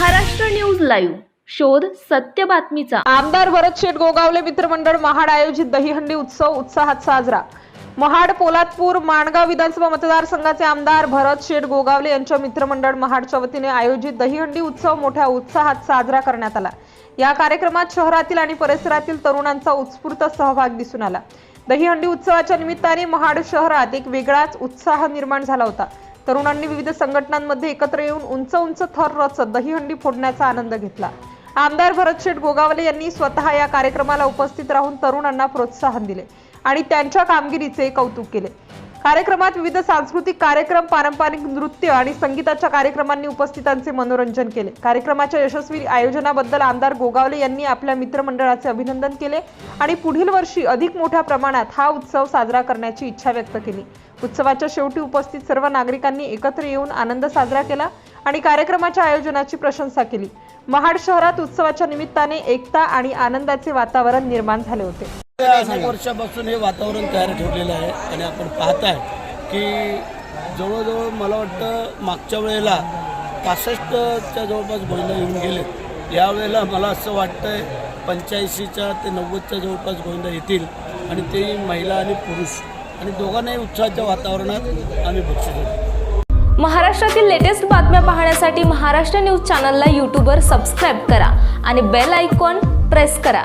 Maharashtra news live. शोध सत्य बातमीचा. आमदार भरत गोगावले मित्रमंडळ महाड आयोजित दहीहंडी उत्सव उत्साहात साजरा. महाड पोलादपूर माणगाव विधानसभा मतदारसंघाचे आमदार भरत शेठ गोगावले यांच्या मित्रमंडळ महाडच्या वतीने आयोजित दहीहंडी उत्सव मोठ्या उत्साहात साजरा करण्यात आला. या कार्यक्रमात शहरातील आणि परिसरातील तरुणांचा उत्स्फूर्त सहभाग दिसून आला. दहीहंडी उत्सवाच्या निमित्ताने महाड शहरात एक वेगळाच उत्साह निर्माण झाला होता. तरुणांनी विविध संघटनांमध्ये एकत्र येऊन उंच उंच थर रचत दहीहंडी फोडण्याचा आनंद घेतला. आमदार भरत शेठ गोगावले यांनी स्वतः या कार्यक्रमाला उपस्थित राहून तरुणांना प्रोत्साहन दिले आणि त्यांच्या कामगिरीचे कौतुक केले. कार्यक्रमात विविध सांस्कृतिक कार्यक्रम पारंपरिक नृत्य आणि संगीताच्या कार्यक्रमांनी उपस्थितांचे मनोरंजन केले. कार्यक्रमाच्या यशस्वी आयोजनाबद्दल आमदार गोगावले यांनी आपल्या मित्रमंडळाचे अभिनंदन केले आणि पुढील वर्षी अधिक मोठ्या प्रमाणात हा उत्सव साजरा करण्याची इच्छा व्यक्त केली. उत्सवाच्या शेवटी उपस्थित सर्व नागरिकांनी एकत्र येऊन आनंद साजरा केला आणि कार्यक्रमाच्या आयोजनाची प्रशंसा केली. महाड शहरात उत्सवाच्या निमित्ताने एकता आणि आनंदाचे वातावरण निर्माण झाले होते. अनेक वर्षापासून हे वातावरण तयार ठेवलेलं आहे आणि आपण पाहताय की जवळजवळ मला वाटतं मागच्या वेळेला पासष्टच्या जवळपास गोंधळ येऊन गेले. यावेळेला मला असं वाटतंय पंच्याऐंशीच्या ते नव्वदच्या जवळपास गोंधळ येतील आणि ते महिला आणि पुरुष आणि दोघांनाही उत्साहाच्या वातावरणात आम्ही बक्षीस महाराष्ट्रातील लेटेस्ट बातम्या पाहण्यासाठी महाराष्ट्र न्यूज चॅनलला यूट्यूबवर सबस्क्राईब करा आणि बेल आयकॉन प्रेस करा.